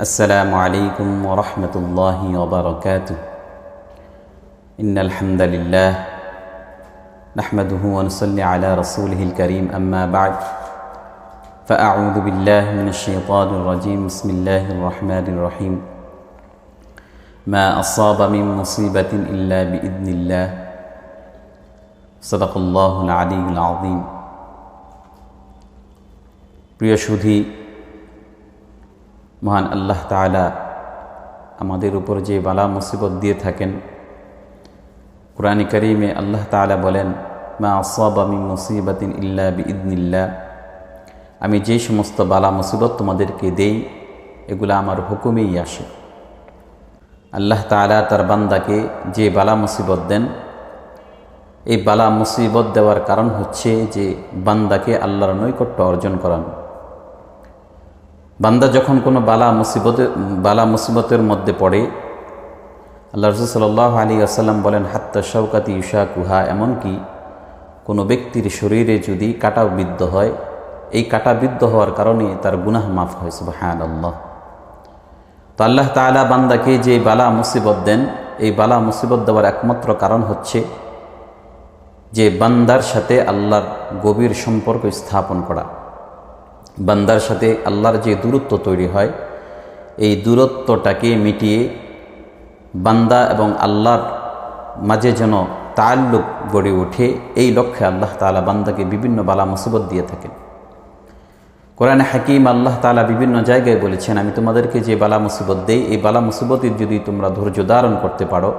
السلام عليكم ورحمة الله وبركاته إن الحمد لله نحمده ونصلي على رسوله الكريم أما بعد فأعوذ بالله من الشيطان الرجيم بسم الله الرحمن الرحيم ما أصاب من مصيبة إلا بإذن الله صدق الله العلي العظيم প্রিয় সুধী মহান আল্লাহ তালা আমাদের উপর যে বালা মুসিবত দিয়ে থাকেন। কোরআন করিমে আল্লাহ তালা বলেন, মা আসাবামি মুসিবাতিন ইল্লা বিইদনিল্লা আমি যে সমস্ত বালা মুসিবত তোমাদেরকে দেই, এগুলো আমার হুকুমেই আসে। আল্লাহ তালা তার বান্দাকে যে বালা মুসিবত দেন, এই বালা মুসিবত দেওয়ার কারণ হচ্ছে যে বান্দাকে আল্লাহর নৈকট্য অর্জন করানো। বান্দা যখন কোনো বালা মুসিবতে, বালা মুসিবতের মধ্যে পড়ে, আল্লাহ রসুল সাল্লাহ আলী আসাল্লাম বলেন, হাত্তা শৌকাতি ইশা কুহা এমনকি কোনো ব্যক্তির শরীরে যদি কাটা বিদ্ধ হয়, এই কাটা বিদ্ধ হওয়ার কারণে তার গুনাহ মাফ হয়েছে হ্যাঁ আল্লাহ তো আল্লাহ তালা বান্দাকে যে বালা মুসিবত দেন, এই বালা মুসিবত দেওয়ার একমাত্র কারণ হচ্ছে যে বান্দার সাথে আল্লাহর গভীর সম্পর্ক স্থাপন করা। বান্দার সাথে আল্লাহর যে দূরত্ব তৈরি হয়, এই দূরত্বটাকে মিটিয়ে বান্দা এবং আল্লাহর মাঝে যেন তাল্লুক গড়ে ওঠে, এই লক্ষ্যে আল্লাহ তালা বান্দাকে বিভিন্ন বালা মুসিবত দিয়ে থাকেন। কোরআনে হাকিম আল্লাহ তালা বিভিন্ন জায়গায় বলেছেন, আমি তোমাদেরকে যে বালা মুসিবত দেই, এই বালা মুসিবতের যদি তোমরা ধৈর্য ধারণ করতে পারো,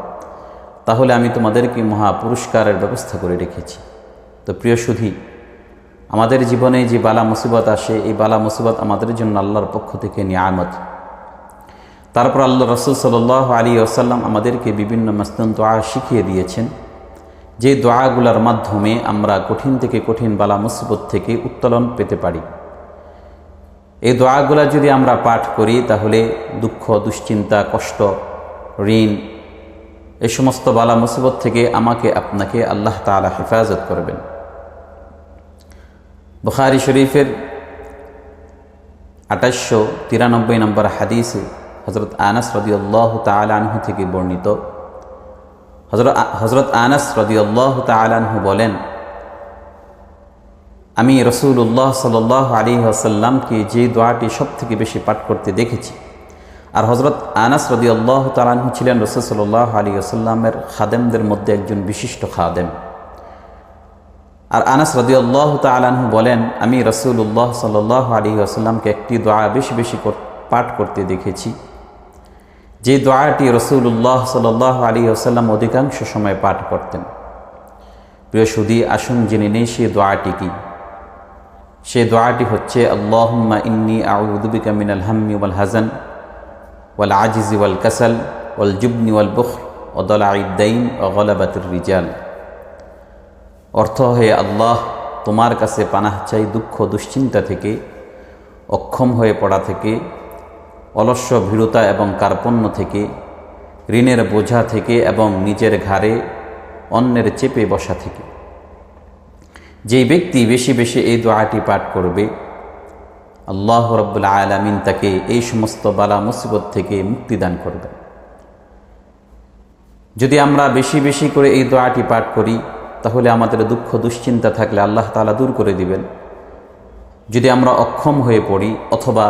তাহলে আমি তোমাদেরকে মহা পুরস্কারের ব্যবস্থা করে রেখেছি। তো প্রিয় সুধী আমাদের জীবনে যে বালা মুসিবত আসে, এই বালা মুসিবত আমাদের জন্য আল্লাহর পক্ষ থেকে নিয়ামত। তারপর আল্লাহ রসুল সাল আলী আসাল্লাম আমাদেরকে বিভিন্ন মাস্তুন দোয়া শিখিয়ে দিয়েছেন। যে দোয়াগুলার মাধ্যমে আমরা কঠিন থেকে কঠিন বালা মুসিবত থেকে উত্তোলন পেতে পারি। এই দোয়াগুলা যদি আমরা পাঠ করি, তাহলে দুঃখ, দুশ্চিন্তা, কষ্ট, ঋণ, এই সমস্ত বালা মুসিবত থেকে আমাকে, আপনাকে আল্লাহ তালা হেফাজত করবেন। বুখারি শরীফের আঠাশশো তিরানব্বই নম্বর হাদিসে হজরত আনাস রদিউল্লাহ তালানহু থেকে বর্ণিত। হজরত হজরত আনাস রদিউল্লাহ তালানহু বলেন, আমি রসুল্লাহ সাল আলী আসাল্লামকে যে দোয়াটি সব থেকে বেশি পাঠ করতে দেখেছি, আর হজরত আনাস রদি আল্লাহ তালাহু ছিলেন রসুল সাল্লাহ আলী আসাল্লামের খাদেমদের মধ্যে একজন বিশিষ্ট খাদেম। আর আনাস রদি আল্লাহ তালাহু বলেন, আমি রসুল্লাহ সাল্লাহ আলী আসাল্লামকে একটি দোয়া বেশি বেশি পাঠ করতে দেখেছি। যে দোয়াটি রসুল্লাহ সাল্লাহ আলী আসাল্লাম অধিকাংশ সময় পাঠ করতেন। প্রিয় সুদি আসুন জেনে নেই সে দোয়াটি কি। সে দোয়াটি হচ্ছে, আল্লাহম্মা ইন্নি আউদুবিকা মিনাল হাম্মি ওয়াল হাজান ওয়াল আজিজি ওয়াল কাসাল, ওয়াল জুবনি ওয়াল বুখ ওদল আইদ্দাইন ও গলাবাতুর রিজাল। অর্থ হয়ে আল্লাহ, তোমার কাছে পানাহ চাই দুঃখ দুশ্চিন্তা থেকে, অক্ষম হয়ে পড়া থেকে, অলস্য ভীরতা এবং কার্পণ্য থেকে, ঋণের বোঝা থেকে এবং নিজের ঘাড়ে অন্যের চেপে বসা থেকে। যেই ব্যক্তি বেশি বেশি এই দোয়াটি পাঠ করবে, আল্লাহ রব্বুল্লা আলমিন তাকে এই সমস্ত বালা মুসিবত থেকে মুক্তিদান করবে যদি আমরা বেশি বেশি করে এই দোয়াটি পাঠ করি তাহলে আমাদের দুঃখ, দুশ্চিন্তা থাকলে আল্লাহ তালা দূর করে দিবেন। যদি আমরা অক্ষম হয়ে পড়ি অথবা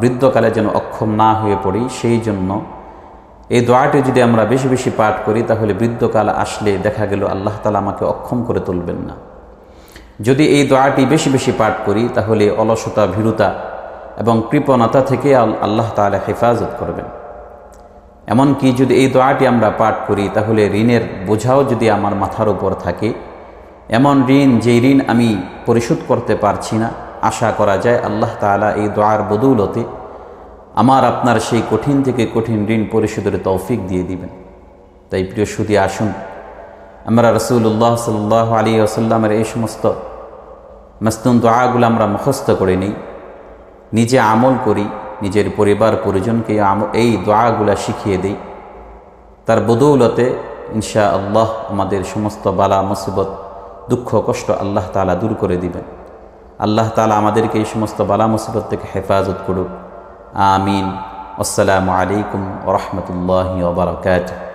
বৃদ্ধকালে যেন অক্ষম না হয়ে পড়ি, সেই জন্য এই দোয়াটি যদি আমরা বেশি বেশি পাঠ করি, তাহলে বৃদ্ধকাল আসলে দেখা গেল আল্লাহ তালা আমাকে অক্ষম করে তুলবেন না। যদি এই দোয়াটি বেশি বেশি পাঠ করি, তাহলে অলসতা, ভীরুতা এবং কৃপণতা থেকে আল্লাহ তালা হেফাজত করবেন। এমনকি যদি এই দোয়াটি আমরা পাঠ করি, তাহলে ঋণের বোঝাও যদি আমার মাথার উপর থাকে। এমন ঋণ যে ঋণ আমি পরিশোধ করতে পারছি না, আশা করা যায় আল্লাহ তালা এই দোয়ার বদৌলতে আমার আপনার সেই কঠিন থেকে কঠিন ঋণ পরিশোধের তৌফিক দিয়ে দিবেন। তাই প্রিয় সুদী, আসুন। আমরা রসুল্লাহ সাল্লাহ আলী আসাল্লামের এই সমস্ত মাস্তুন দোয়াগুলো আমরা মুখস্থ করে নিই। নিজে আমল করি। নিজের পরিবার পরিজনকে এই দোয়াগুলা শিখিয়ে দিই। তার বদৌলতে ইনশা আল্লাহ আমাদের সমস্ত বালা, মুসিবত, দুঃখ, কষ্ট আল্লাহ তালা দূর করে দিবেন। আল্লাহ তালা আমাদেরকে এই সমস্ত বালা, মুসিবত থেকে হেফাজত করুক। আমিন। আসসালামু আলাইকুম ওরহমতুল্লাহ ওবরাকাতুহ